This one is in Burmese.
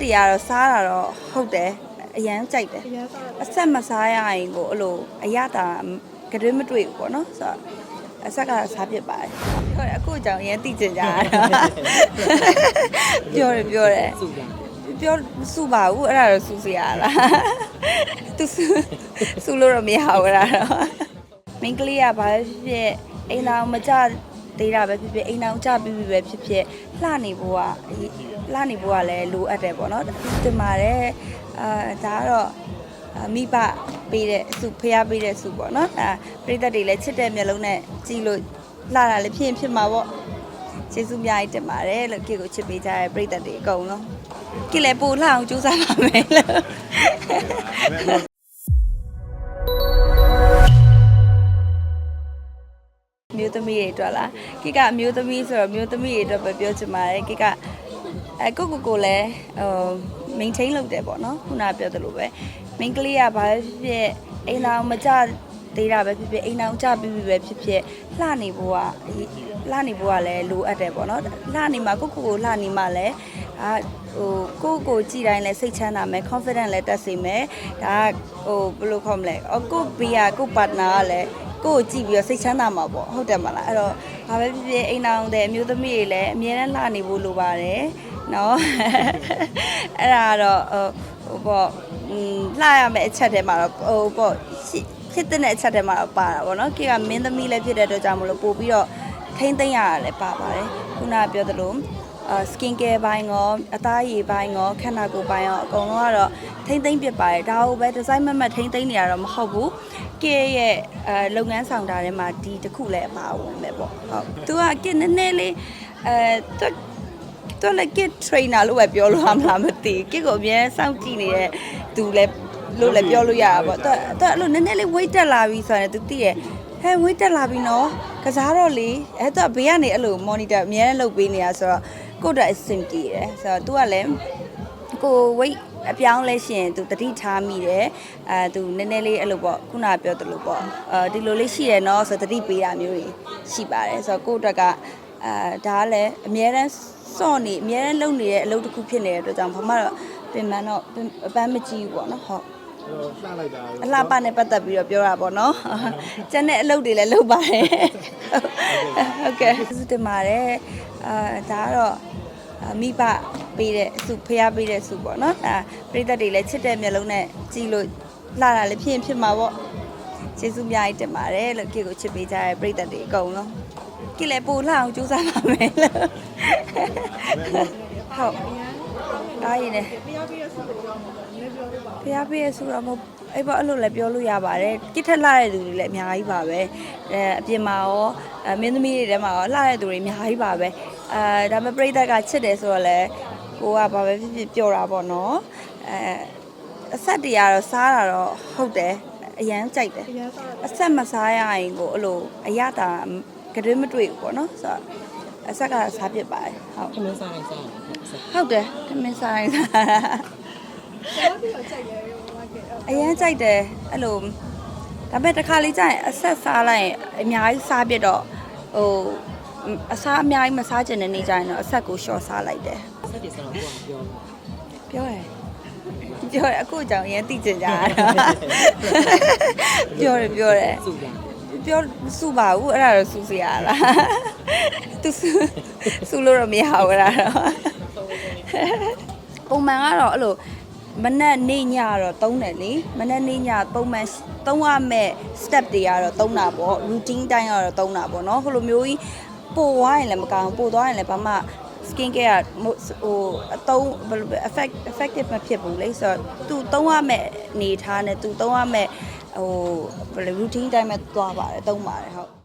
တွေကတော့စားတာတော့ဟုတ်တယ်အရန်ကြိုက်တယ်အရင်စားတာအဆက်မစားရရင်ကိုအဲ့လိုအရတာကတွင်းမတွေ့ဘူးပေါ့နော်ဆိုတော့အဆက်ကစားဖြစ်ပါတယ်ဟုတ်တယ်အခုအကြောင်းအရင်သိကျင်ကြတာပြောတယ်ပြောတယ်စုတာပြောမစုပါဘူးအဲ့ဒါတော့စုစရာလားသူစုစုလို့တော့မရဘူးအဲ့ဒါတော့မင်းကလေးကဘာပဲဖြစ်ဖြစ်အိမ်တော်မကြ သေးတာပဲဖြစ်ဖြစ်အိမ်တော်ကြပြီးပြီပဲဖြစ်ဖြစ်လှနေဖို့ကလှနေဖို့ကလည်းလိုအပ်တယ်ပေါ့နော်တင်ပါတယ်အာဒါကတော့အာမိဘပေးတဲ့စုဖျားပေးတဲ့စုပေါ့နော်အဲပြိသက်တွေလည်းချစ်တဲ့မျက်လုံးနဲ့ကြည့်လို့လှတာလည်းဖြစ်ရင်ဖြစ်မှာပေါ့ကျေးဇူးအများကြီးတင်ပါတယ်လို့ခေကိုချစ်ပေးကြတဲ့ပြိသက်တွေအကုန်လုံးကိလေပူလှအောင်ကြိုးစားပါမယ်လို့ သမီးတွေအတွက်လားကိကအမျိုးသမီးဆိုတော့မျိုးသမီးတွေအတွက်ပဲပြောချင်ပါတယ်ကိကအဲကိုကိုကိုလည်းဟို maintain လုပ်တယ်ပေါ့နော်ခုနပြောသလိုပဲ main ကလေးကဘာပဲဖြစ်ဖြစ်အိမ်တော်မကြသေးတာပဲဖြစ်ဖြစ်အိမ်တော်ကြပြီးပြီပဲဖြစ်ဖြစ်လှနေဖို့ကလှနေဖို့ကလည်းလိုအပ်တယ်ပေါ့နော်လှနေမှာကိုကိုကိုလှနေမှာလည်းအာဟိုကိုကိုကြည်တိုင်းလည်းစိတ်ချမ်းသာမယ် confident လည်းတက်စေမယ်ဒါဟိုဘယ်လိုခေါ်မလဲအော်ကိုဘီယာကို partner ကလည်း ကိုကိုကြည့်ပြီးတော့စိတ်ချမ်းသာမှာပေါ့ဟုတ်တယ်မလားအဲ့တော့ဘာပဲဖြစ်ဖြစ်အိမ်တော်တဲ့အမျိုးသမီးတွေလည်းအမြဲတမ်းလှနေဖို့လိုပါတယ်နော်အဲ့ဒါကတော့ဟိုပေါ့อืมလှရမယ့်အချက်ထဲမှာတော့ဟိုပေါ့ဖြစ်တဲ့အချက်ထဲမှာတော့ပါတာပေါ့နော်ကေကမင်းသမီးလည်းဖြစ်တဲ့အတွက်ကြောင့်မလို့ပို့ပြီးတော့ထိမ့်သိမ့်ရတာလည်းပါပါတယ်ခုနကပြောသလိုအာ skin care ဘိုင်းရောအသားရည်ဘိုင်းရောခန္ဓာကိုယ်ဘိုင်းရောအကုန်လုံးကတော့ထိမ့်သိမ့်ပြစ်ပါတယ်ဒါကိုပဲဒီဇိုင်းမမတ်ထိမ့်သိမ့်နေရတော့မဟုတ်ဘူးကဲရဲ့အဲလုပ်ငန်းဆောင်တာထဲမှာဒီတစ်ခုလည်းအပါဝင်ပဲပေါ့ဟုတ်သူကကနည်းနည်းလေးအဲသူသူလည်း kid trainer လို့ပဲပြောလို့ရမလားမသိဘူး kid ကိုအများစောင့်ကြည့်နေတဲ့သူလည်းလို့လည်းပြောလို့ရတာပေါ့သူသူအဲ့လိုနည်းနည်းလေး weight တက်လာပြီဆိုရင် तू သိရဟဲ weight တက်လာပြီနော်ကစားတော့လေအဲသူကဘေးကနေအဲ့လို monitor အများနဲ့လုပ်ပေးနေတာဆိုတော့ ကိုယ့်အတွက်အဆင်ပြေတယ်ဆိုတော့ तू ကလည်းကို weight အပြောင်းလဲရှင်သူတတိထားမိတယ်အဲသူနည်းနည်းလေးအဲ့လိုပေါ့ခုနကပြောသလိုပေါ့အဲဒီလိုလေးရှိတယ်နော်ဆိုတော့တတိပေးတာမျိုးတွေရှိပါတယ်ဆိုတော့ကိုယ့်အတွက်ကအဲဒါကလည်းအများတန်းစော့နေအများတန်းလုံနေတဲ့အလုပ်တစ်ခုဖြစ်နေတဲ့အတွက်ကြောင့်ဘာမှတော့ပြင်ပန်းတော့အပန်းမကြည့်ဘူးပေါ့နော်ဟုတ်လှလိုက်တာအလှပနဲ့ပတ်သက်ပြီးတော့ပြောတာပေါ့နော်ကျန်တဲ့အလုပ်တွေလည်းလုပ်ပါတယ်ဟုတ်ကဲ့ကျေးဇူးတင်ပါတယ်အာဒါကတော့အာ မိဘပေးတဲ့အစုဖျားပေးတဲ့စုပေါ့နော်ဒါပြိသက်တွေလည်းချစ်တဲ့မျက်လုံးနဲ့ကြည့်လို့လှတာလည်းဖြစ်ရင်ဖြစ်မှာပေါ့ကျေးဇူးအများကြီးတင်ပါတယ်လို့ခေကိုချစ်ပေးကြတဲ့ပြိသက်တွေအကုန်လုံးကိလေပူလှအောင်ကြိုးစားပါမယ်လို့ဟုတ်အားရည်နဲ့တရားပြည့်ရစုလို့တော့မဟုတ်ဘူးနည်းပြောလို့ပါဖျားဖေးရဆိုတော့မဟုတ်အဲ့ပေါ့အဲ့လိုလည်းပြောလို့ရပါတယ်ကိထက်လှတဲ့သူတွေလည်းအများကြီးပါပဲအဲအပြင်မှာရောအမင်းသမီးတွေထဲမှာရောလှတဲ့သူတွေအများကြီးပါပဲ အဲဒါပေမဲ့ပြိတ္တကချစ်တယ်ဆိုတော့လည်းကိုကဘာပဲဖြစ်ဖြစ်ပျော်တာပေါ့နော်အဲအဆက်တွေကတော့စားတာတော့ဟုတ်တယ်အရန်ကြိုက်တယ်အရင်စားတာအဆက်မစားရရင်ကိုအဲ့လိုအရတာကတွင်းမတွေ့ဘူးပေါ့နော်ဆိုတော့အဆက်ကစားဖြစ်ပါတယ်ဟုတ်ခမင်းစားလိုက်စားတယ်ဟုတ်တယ်ခမင်းစားရင်စားတရားပြည့်တော့ကြိုက်တယ်ဟိုကဲအရန်ကြိုက်တယ်အဲ့လိုဒါပေမဲ့တစ်ခါလေးကျရင်အဆက်စားလိုက်ရင်အများကြီးစားပြစ်တော့ဟို အစားအများကြီးမစားချင်တဲ့နေ့ကျရင်တော့အဆက်ကိုရှော့စားလိုက်တယ်ဆက်တယ်ဆိုတော့ကိုကပြောပြောရယ်ပြောရယ်အခုအကြောင်းအရင်သိချင်ကြတာပြောတယ်ပြောတယ်စုတာပြောမစုပါဘူးအဲ့ဒါတော့စုစရာလားသူစုစုလို့တော့မရဘူးအဲ့ဒါတော့ပုံမှန်ကတော့အဲ့လိုမနက်နေ့ညတော့သုံးတယ်လေမနက်နေ့ညပုံမှန်သုံးရမဲ့ step တွေကတော့သုံးတာပေါ့ routine တိုင်းကတော့သုံးတာပေါ့နော်ဟိုလိုမျိုးကြီး ပို့သွားရင်လည်းမကောင်းပို့သွားရင်လည်းဘာမှ skin care ကဟိုအသုံးဘယ်လိုပဲ effect effective မဖြစ်ဘူးလေဆိုတော့သူသုံးရမဲ့အနေထားနဲ့သူသုံးရမဲ့ဟိုဘယ်လို routine တိုင်းပဲသွားပါတယ်သုံးပါတယ်ဟုတ်